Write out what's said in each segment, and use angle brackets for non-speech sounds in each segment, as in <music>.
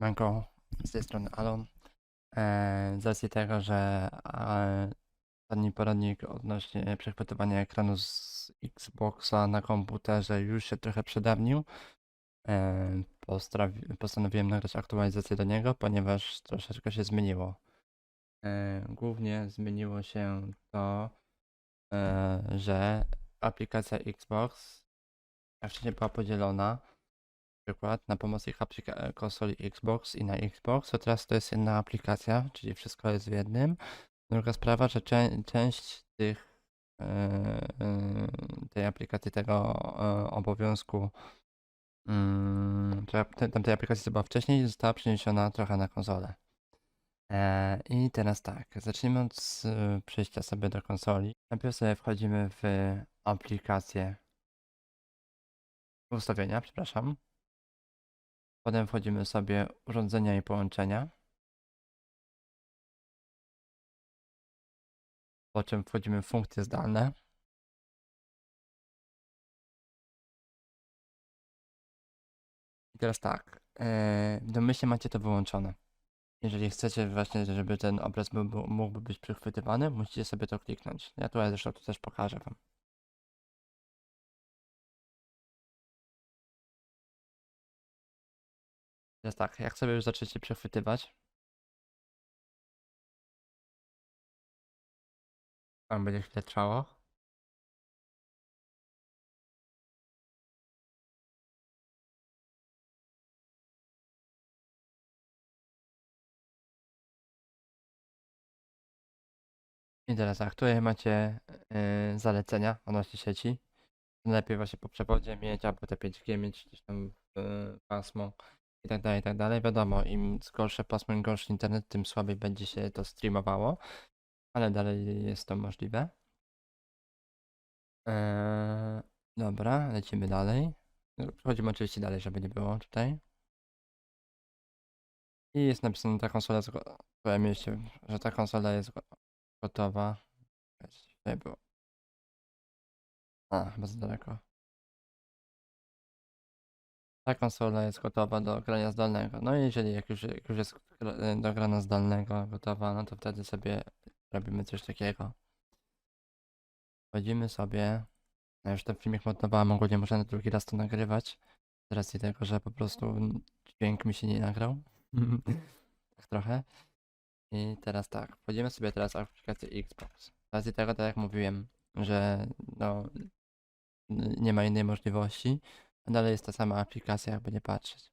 Manko, z tej strony Alon. E, z racji tego, że e, ostatni poradnik odnośnie przechwytywania ekranu z Xboxa na komputerze już się trochę przedawnił, e, postanowiłem nagrać aktualizację do niego, ponieważ troszeczkę się zmieniło. E, głównie zmieniło się to, e, że aplikacja Xbox, wcześniej była podzielona, przykład na aplika- e, konsoli Xbox i na Xbox, to teraz to jest jedna aplikacja, czyli wszystko jest w jednym. Druga sprawa, że część tych e, e, tej aplikacji, tego obowiązku, mm, te- tamtej aplikacji, co była wcześniej, została przeniesiona trochę na konsolę. I teraz tak, zacznijmy od przejścia sobie do konsoli. Najpierw sobie wchodzimy w aplikację ustawienia, przepraszam. Potem wchodzimy sobie urządzenia i połączenia. Po czym wchodzimy w funkcje zdalne. I teraz tak, e, w domyśle macie to wyłączone. Jeżeli chcecie właśnie, żeby ten obraz mógłby być przechwytywany, musicie sobie to kliknąć. Ja tutaj zresztą to też pokażę wam. Teraz tak, jak sobie już zaczniecie przechwytywać, tam będzie chwilę trwało. I teraz tak, tutaj macie yy, zalecenia odnośnie sieci. Lepiej właśnie po przewodzie mieć, albo te 5G mieć gdzieś tam yy, pasmo i tak dalej, i tak dalej. Wiadomo, im gorsze pasmo, im gorszy internet, tym słabiej będzie się to streamowało, ale dalej jest to możliwe. Eee, dobra, lecimy dalej. Przechodzimy oczywiście dalej, żeby nie było tutaj. I jest napisane, ta konsola, powiem jeszcze, że ta konsola jest go- gotowa. Tutaj było. A, chyba za daleko. Ta konsola jest gotowa do grania zdalnego. No i jeżeli jak już, jak już jest gra- do grania zdalnego gotowa, no to wtedy sobie robimy coś takiego. Wchodzimy sobie. Ja już ten filmik montowałem, ogólnie muszę na drugi raz to nagrywać. Z racji tego, że po prostu dźwięk mi się nie nagrał. <laughs> tak trochę. I teraz tak, wchodzimy sobie teraz w aplikację Xbox. Z racji tego, tak jak mówiłem, że no, nie ma innej możliwości, dalej jest ta sama aplikacja, jakby nie patrzeć.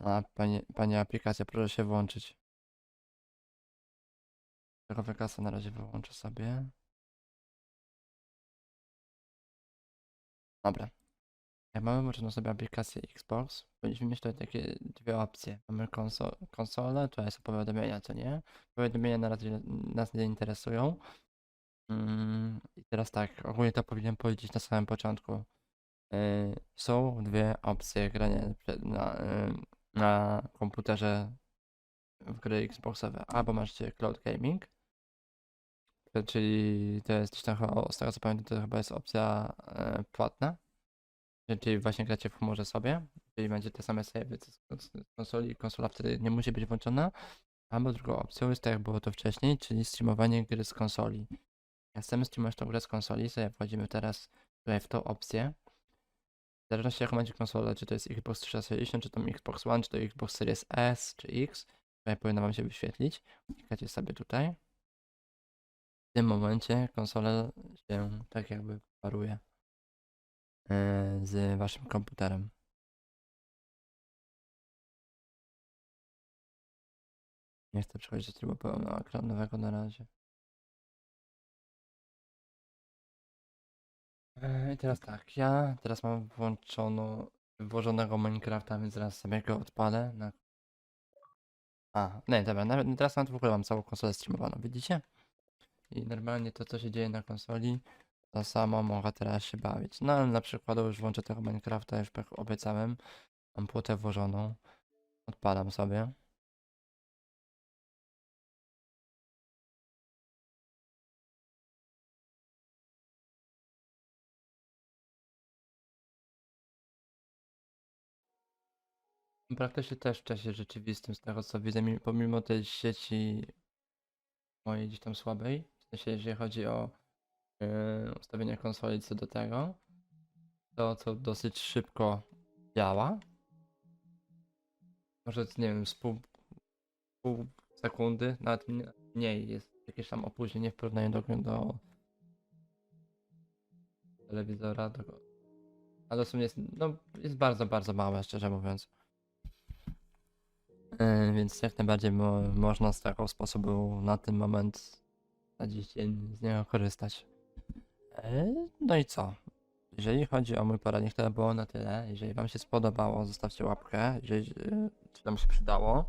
A panie, panie aplikacja, proszę się włączyć. Tego wykasa na razie wyłączę sobie. Dobra. Jak mamy włączoną sobie aplikację Xbox, powinniśmy mieć tutaj takie dwie opcje. Mamy konso konsolę, to jest powiadomienia, co nie? Powiadomienia na razie nas nie interesują. Mm, I teraz tak, ogólnie to powinienem powiedzieć na samym początku. Yy, są dwie opcje grania na, yy, na komputerze w gry Xboxowe. Albo macie cloud gaming, czyli to jest tam chyba, z tego co pamiętam, to chyba jest opcja yy, płatna. Czyli właśnie gracie w chmurze sobie, czyli będzie te same kons- z konsoli, konsola wtedy nie musi być włączona. Albo drugą opcją jest tak jak było to wcześniej, czyli streamowanie gry z konsoli. Jak chcemy streamować tą grę z konsoli, sobie wchodzimy teraz tutaj w tą opcję. W zależności jaką macie konsolę, czy to jest Xbox 360, czy to Xbox One, czy to Xbox Series S, czy X, tutaj powinno wam się wyświetlić. Klikacie sobie tutaj. W tym momencie konsola się tak jakby paruje e, z waszym komputerem. Nie chcę przechodzić do trybu pełnoekranowego na razie. I teraz tak, ja teraz mam włączono, włożonego Minecrafta, więc zaraz sobie go odpalę. Na... A, nie, dobra, nawet teraz nawet w ogóle mam całą konsolę streamowaną, widzicie? I normalnie to, co się dzieje na konsoli, to samo mogę teraz się bawić. No ale na przykład już włączę tego Minecrafta, już jak obiecałem. Mam płytę włożoną. Odpalam sobie. Praktycznie też w czasie rzeczywistym, z tego co widzę, mi- pomimo tej sieci mojej gdzieś tam słabej, w sensie chodzi o yy, ustawienie konsoli co do tego, to co dosyć szybko działa. Może nie wiem, z pół, pół sekundy, nawet mnie- mniej jest jakieś tam opóźnienie w porównaniu do, do telewizora, do, ale w sumie jest, no, jest bardzo, bardzo małe, szczerze mówiąc. Yy, więc jak najbardziej mo można z takiego sposobu na ten moment, na dziś dzień z niego korzystać. Yy, no i co? Jeżeli chodzi o mój poradnik, to było na tyle. Jeżeli Wam się spodobało, zostawcie łapkę, jeżeli yy, czy nam się przydało.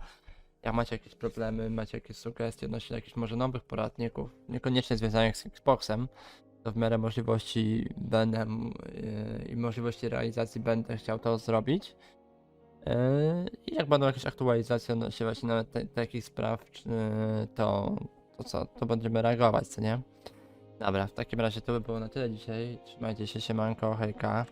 Jak macie jakieś problemy, macie jakieś sugestie odnośnie jakichś może nowych poradników, niekoniecznie związanych z Xboxem, to w miarę możliwości będę i możliwości realizacji będę chciał to zrobić. Jak będą jakieś aktualizacje odnośnie właśnie nawet te, takich spraw, czy, to, to co, to będziemy reagować, co nie? Dobra, w takim razie to by było na tyle dzisiaj. Trzymajcie się, siemanko, hejka.